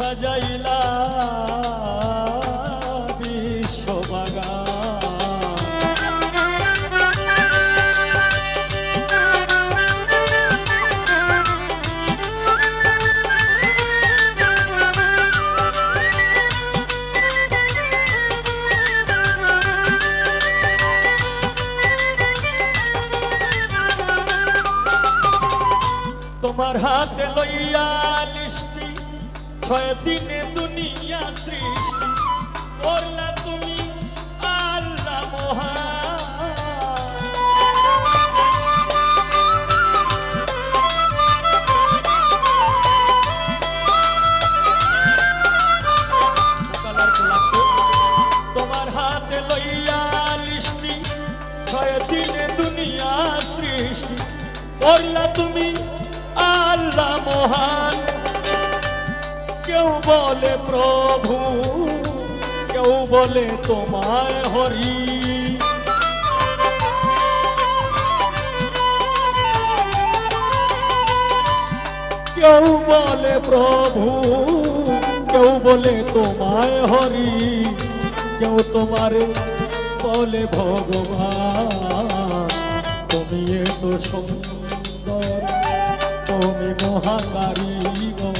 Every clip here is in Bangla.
সাজাইলা তোমার হাতে লইয়া ছয় দিনে দুনিয়া সৃষ্টি করলা তুমি আল্লাহ লাগবে তোমার হাতে দুনিয়া সৃষ্টি করলা তুমি আল্লাহ মহান। কেউ বলে প্রভু, কেউ বলে তোমায় হরি। কেউ বলে প্রভু, কেউ বলে তোমায় হরি। কেউ তোমার বলে ভগবান, তুমি এত সুন্দর, তুমি মহাকারী গো।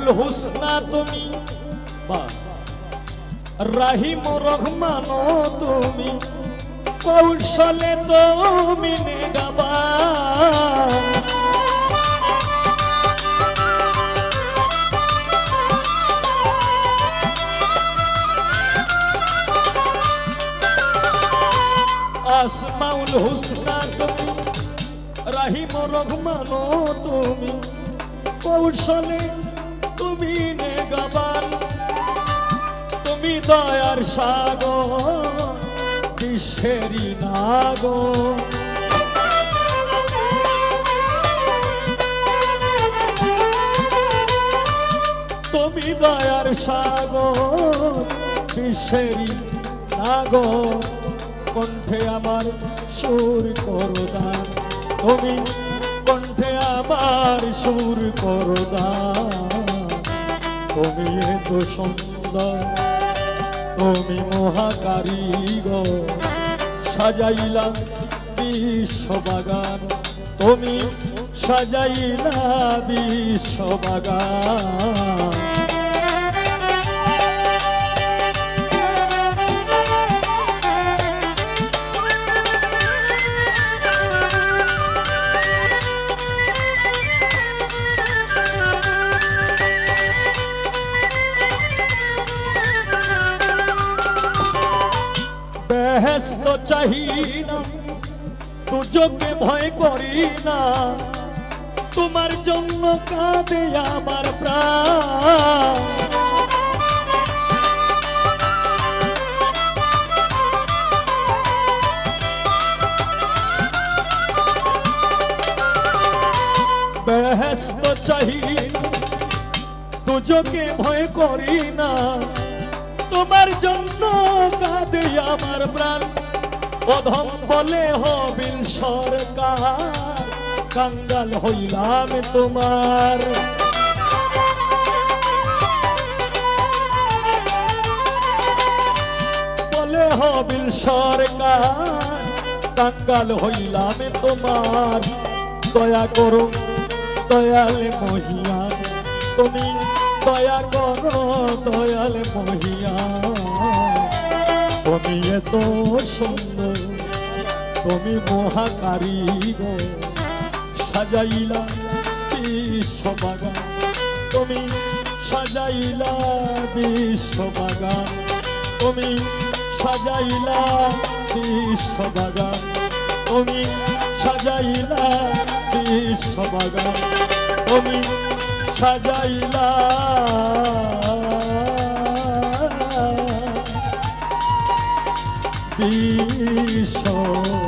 আসমাউল হুসনা তুমি? রাহিম রহমান তুমি? কৌশলে তুমি নেগাবা আসমাউল হুসনা তুমি? রাহিম রহমান তুমি? কৌশলে তুমি নেগাবান, তুমি দয়ার সাগর, বিশ্বেরই নাগর। তুমি দয়ার সাগর, বিশ্বেরই নাগর। কণ্ঠে আমার সুর করদান তুমি কণ্ঠে আমার সুর করদান তুমি এত সুন্দর তুমি মহাকারিগর সাজাইলা বিশ্ববাগান তুমি সাজাইলা বিশ্ববাগান। বেহেস্ত চাহি না দুজকে ভয় করি না তোমার জন্য কাঁদে আমার প্রাণ। বেহেস্ত চাহি দুজকে ভয় করি না তোমার জন্য কাঁদে আমার প্রাণ। অধম বলে হবিল সরকার, কাঙ্গাল হইলাম তোমার। বলে হবিল সরকার, কাঙ্গাল হইলাম তোমার। দয়া করো, দয়ালে মহিয়া, তুমি দয়া করো, দয়াল মহিয়া। তুমি এত সুন্দর, তুমি মহাকারিগর সাজাইলা বিশ্ববাগান, তুমি সাজাইলা বিশ্ববাগান, তুমি সাজাইলা বিশ্ববাগান, তুমি সাজাইলা বিশ্ববাগান, তুমি সাজাইলা ঈশ্বর